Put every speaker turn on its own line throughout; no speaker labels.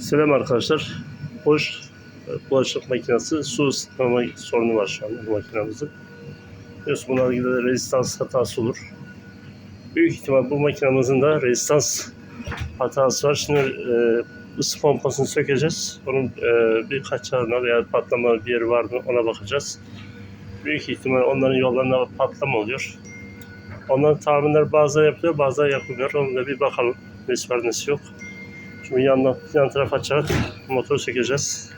Selam arkadaşlar. Boş bulaşık makinesi su ısıtmama sorunu var şu an bu makinamızın. Biliyorsun bunlarla ilgili de rezistans hatası olur. Büyük ihtimal bu makinamızın da rezistans hatası var. Şimdi e, ısı pompasını sökeceğiz. Onun e, birkaç yerine veya patlama bir yeri var mı ona bakacağız. Büyük ihtimal onların yollarında patlama oluyor. Onların tahminler bazıları yapılıyor, bazıları yapılmıyor. Onu da bir bakalım. Nesi var nesi yok. Şimdi yandan, yan taraf açarak motoru çekeceğiz.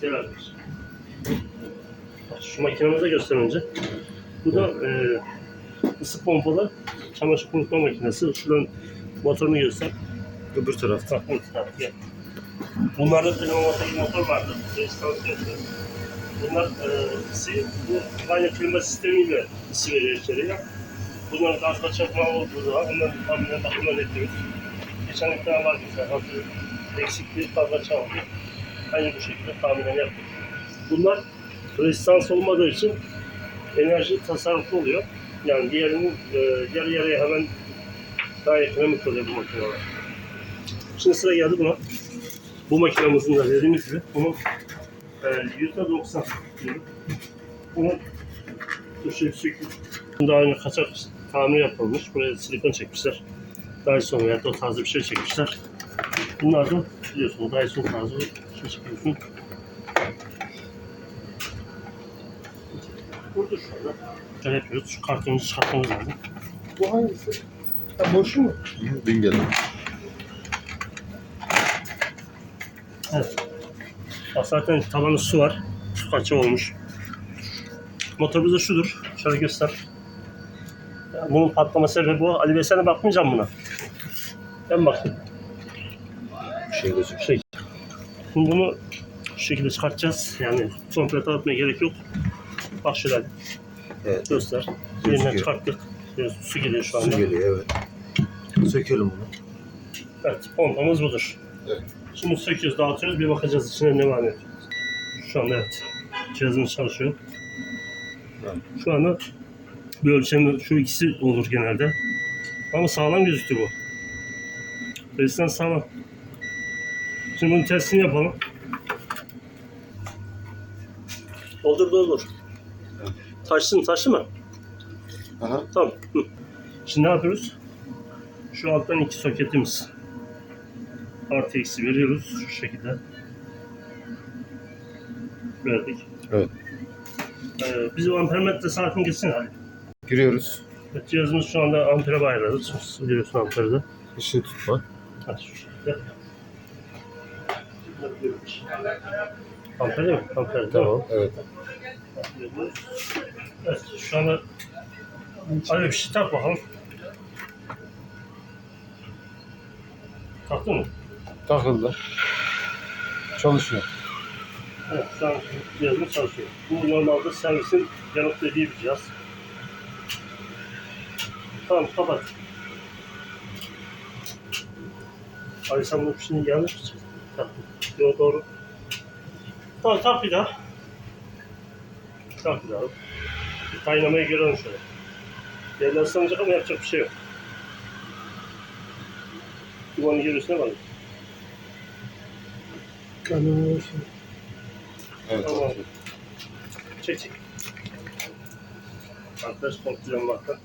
Gel Şu makinemizi de göster önce. Bu da e, ısı pompalı çamaşır kurutma makinesi. Şuradan motorunu göster.
Öbür tarafta.
Bak bu taraf gel. Bunlarda klimatik motor vardı. Bunlar e, bu banyo klima sistemiyle ısı veriyor içeriye. Bunların gaz kaçakma olduğu zaman onların tamamen bakımdan ediyoruz. Geçen bir var mesela hafif eksikliği fazla çaldı. Aynı bu şekilde tahminen yaptık. Bunlar rezistans olmadığı için enerji tasarrufu oluyor. Yani diğerinin e, yarı yarıya hemen daha ekonomik oluyor bu makineler. Şimdi sıra geldi buna. Bu makinemizin de dediğimiz gibi bunun e, yüzde doksan bunun sökük. Bunda aynı kaçak tamir yapılmış. Buraya silikon çekmişler. Dyson veya da o tarzı bir şey çekmişler. Bunlar da biliyorsunuz Dyson tarzı bir şey çekiyorsun. Burada şu anda. Şöyle yapıyoruz. Şu kartonu çıkartmamız lazım.
Bu hangisi?
Ha, boşu mu?
Dün geldim.
Evet. Bak zaten tabanı su var. Su kaçı olmuş. Motorumuz da şudur. Şöyle göster. Yani bunun patlama sebebi bu. Ali Bey sana bakmayacağım buna. Ben bakayım.
Bir şey gözüküyor.
Şey. Şimdi bunu şu şekilde çıkartacağız. Yani komple dağıtmaya gerek yok. Bak şöyle
Evet.
göster. Yerinden çıkarttık. Şöyle su geliyor şu anda.
Su geliyor evet. Sökelim bunu.
Evet, pompamız budur.
Evet.
Şimdi söküyoruz, dağıtıyoruz, bir bakacağız içine ne var ne. Şu anda evet, cihazımız çalışıyor.
Evet.
Şu anda bir ölçeğin şu ikisi olur genelde. Ama sağlam gözüktü bu. Resmen sağlam. Şimdi bunun testini yapalım. Doldur doldur. Taşsın taşı mı?
Aha.
Tamam. Hı. Şimdi ne yapıyoruz? Şu alttan iki soketimiz. Artı eksi veriyoruz şu şekilde. Verdik.
Evet.
Ee, bizim ampermetre saatin gitsin hadi.
Giriyoruz.
Evet, cihazımız şu anda ampere bağladı. Biliyorsun amperi de.
Işığı tutma.
Hadi şu şekilde. Ampere mi? Ampere. Tamam.
Tamam. Evet.
Evet şu anda Hadi bir şey tak bakalım. Taktın mı?
Takıldı. Çalışıyor.
Evet, şu an cihazımız çalışıyor. Bu normalde servisin yanıt dediği bir cihaz. Tamam, kapat. Ay sen bunu şimdi yanlış mı çektin? Taktın. Yo doğru. Tamam, tak bir daha. Tak bir daha. Kaynamayı görelim şöyle. Yerler ıslanacak ama yapacak bir şey yok. Dumanı görüyorsun ama.
Evet.
Tamam. Çek çek. Arkadaş kontrolüm bakın.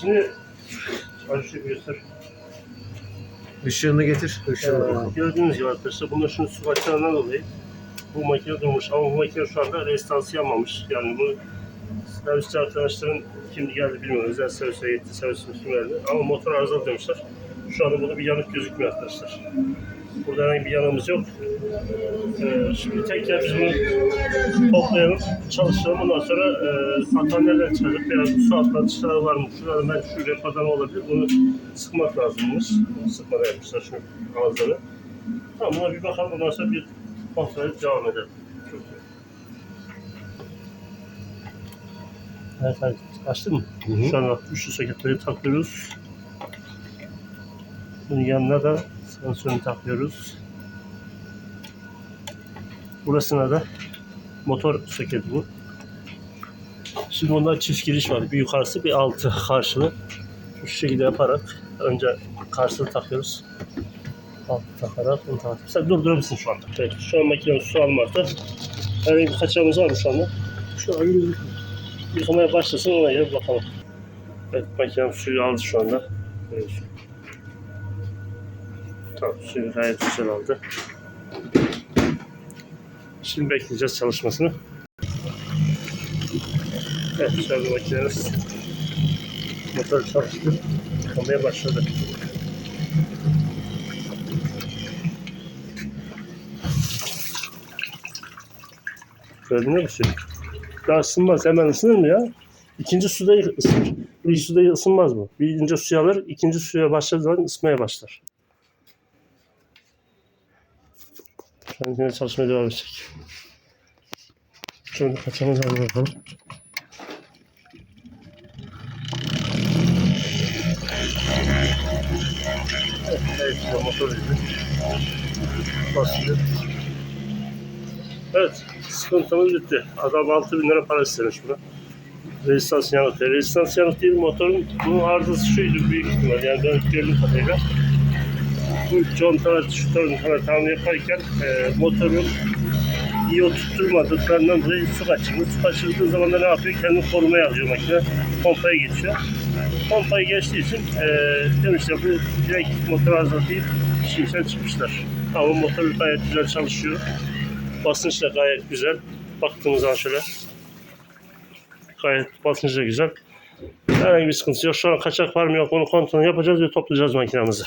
Şimdi şu göster.
Işığını getir. Işığını
Ee, gördüğünüz gibi arkadaşlar bunda şunu su kaçağından dolayı bu makine durmuş ama bu makine şu anda restansı yapmamış. Yani bu servisçi arkadaşların kim geldi bilmiyorum. Özel servise gitti, servisin kim geldi. Ama motor arızalı demişler. Şu anda burada bir yanık gözükmüyor arkadaşlar. Burada herhangi bir yanığımız yok. Ee, şimdi tekrar biz bunu toplayalım, çalıştıralım. Ondan sonra e, hata nereden çıkacak veya su atlatışlar var mı? Şurada ben şu repadan olabilir. Bunu sıkmak lazımmış. Sıkmadan yapmışlar şu ağızları. Tamam buna bir bakalım. Ondan sonra bir kontrol devam edelim. Çok iyi. Evet, evet. Açtın mı?
Hı hı.
Şu an üçlü soketleri takıyoruz. Bunun yanına da sensörünü takıyoruz. Burasına da motor soketi bu. Şimdi bunda çift giriş var. Bir yukarısı bir altı karşılığı. Şu şekilde yaparak önce karşılığı takıyoruz. Alt takarak bunu takip. Sen durdurabilirsin şu anda. Evet, şu an makinemiz su almakta. Herhangi bir kaçağımız var mı şu anda?
Şu an.
Yıkamaya başlasın ona göre bakalım. Evet makinem suyu aldı şu anda. Evet. Tamam suyu gayet güzel aldı. Şimdi bekleyeceğiz çalışmasını. Evet anda makinemiz motor çalıştı. Yıkamaya başladı. Gördün mü suyu? Daha ısınmaz. Hemen ısınır mı ya? İkinci suda ısınır. Bir suda ısınmaz bu. Birinci suyu alır, ikinci suya başladığı zaman ısınmaya başlar. An yine çalışmaya devam edecek. Şöyle kaçamaz alalım bakalım. Evet, motor izi. Basıyor. Evet, sıkıntımız bitti. Adam 6000 lira para istemiş buna. Rezistans yanıtı. Rezistans yanıt değil motorun bunun arızası şuydu büyük ihtimal. Yani ben gördüğüm kadarıyla. Bu contalar, şu contalar tamir yaparken e, motorun iyi oturtturmadıklarından dolayı su kaçırdı. Su kaçırdığı zaman da ne yapıyor? Kendini korumaya alıyor makine. Pompaya geçiyor. Pompayı geçtiği için e, demişler bu direkt motor arızası değil. Şişten çıkmışlar. Ama motor gayet güzel çalışıyor. Basınç da gayet güzel. Baktığımız zaman şöyle gayet basıncı da güzel. Herhangi bir sıkıntı yok. Şu an kaçak var mı yok onu kontrol yapacağız ve toplayacağız makinamızı.